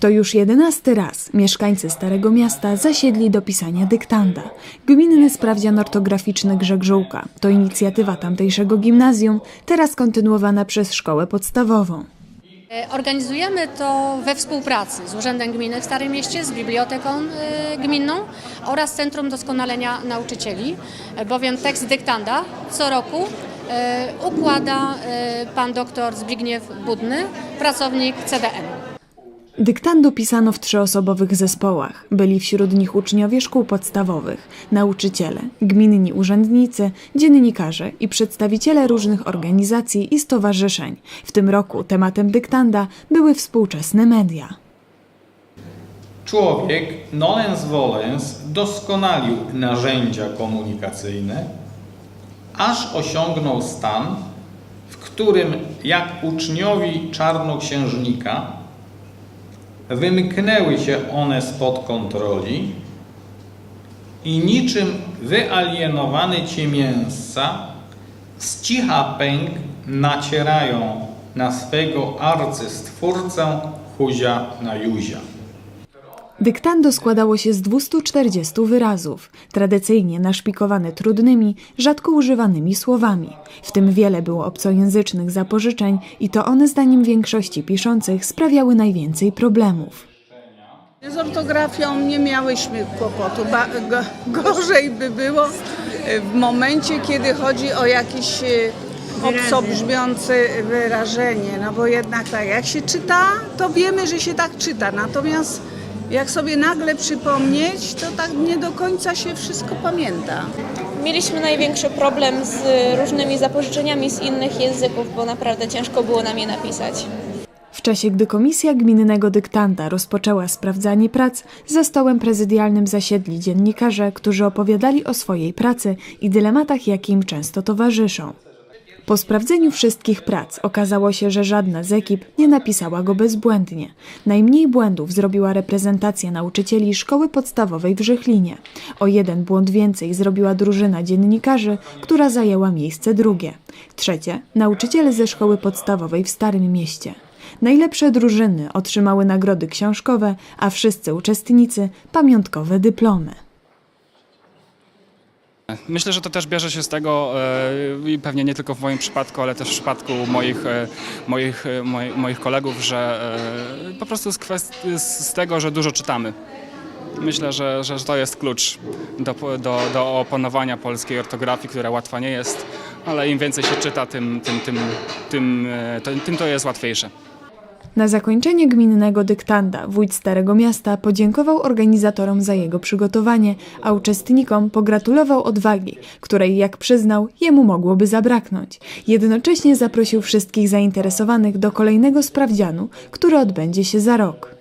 To już jedenasty raz mieszkańcy Starego Miasta zasiedli do pisania dyktanda. Gminny sprawdzian ortograficzny Grzegżółka to inicjatywa tamtejszego gimnazjum, teraz kontynuowana przez szkołę podstawową. E, Organizujemy to we współpracy z Urzędem Gminy w Starym Mieście, z Biblioteką e, Gminną oraz Centrum Doskonalenia Nauczycieli, e, bowiem tekst dyktanda co roku układa pan dr Zbigniew Budny, pracownik CDM. Dyktando pisano w trzyosobowych zespołach. Byli wśród nich uczniowie szkół podstawowych, nauczyciele, gminni urzędnicy, dziennikarze i przedstawiciele różnych organizacji i stowarzyszeń. W tym roku tematem dyktanda były współczesne media. Człowiek nolens volens doskonalił narzędzia komunikacyjne, aż osiągnął stan, w którym jak uczniowi czarnoksiężnika wymknęły się one spod kontroli i niczym wyalienowany ciemięsca z cicha pęk nacierają na swego arcystwórcę Huzia na Juzia. Dyktando składało się z 240 wyrazów, tradycyjnie naszpikowane trudnymi, rzadko używanymi słowami. W tym wiele było obcojęzycznych zapożyczeń i to one zdaniem większości piszących sprawiały najwięcej problemów. Z ortografią nie miałyśmy kłopotu. Ba, go, gorzej by było w momencie, kiedy chodzi o jakieś e, obco brzmiące wyrażenie. No bo jednak tak, jak się czyta, to wiemy, że się tak czyta. Natomiast jak sobie nagle przypomnieć, to tak nie do końca się wszystko pamięta. Mieliśmy największy problem z różnymi zapożyczeniami z innych języków, bo naprawdę ciężko było nam je napisać. W czasie, gdy komisja gminnego dyktanda rozpoczęła sprawdzanie prac, za stołem prezydialnym zasiedli dziennikarze, którzy opowiadali o swojej pracy i dylematach, jakie im często towarzyszą. Po sprawdzeniu wszystkich prac okazało się, że żadna z ekip nie napisała go bezbłędnie. Najmniej błędów zrobiła reprezentacja nauczycieli szkoły podstawowej w Żychlinie. O jeden błąd więcej zrobiła drużyna dziennikarzy, która zajęła miejsce drugie. Trzecie nauczyciele ze szkoły podstawowej w Starym Mieście. Najlepsze drużyny otrzymały nagrody książkowe, a wszyscy uczestnicy pamiątkowe dyplomy. Myślę, że to też bierze się z tego e, i pewnie nie tylko w moim przypadku, ale też w przypadku moich, e, moich, e, moi- moich kolegów, że po prostu z, kwest- z tego, że dużo czytamy. Myślę, że, że to jest klucz do, do, do opanowania polskiej ortografii, która łatwa nie jest, ale im więcej się czyta, tym, tym, tym, tym, tym to jest łatwiejsze. Na zakończenie gminnego dyktanda wójt Starego Miasta podziękował organizatorom za jego przygotowanie, a uczestnikom pogratulował odwagi, której, jak przyznał, jemu mogłoby zabraknąć. Jednocześnie zaprosił wszystkich zainteresowanych do kolejnego sprawdzianu, który odbędzie się za rok.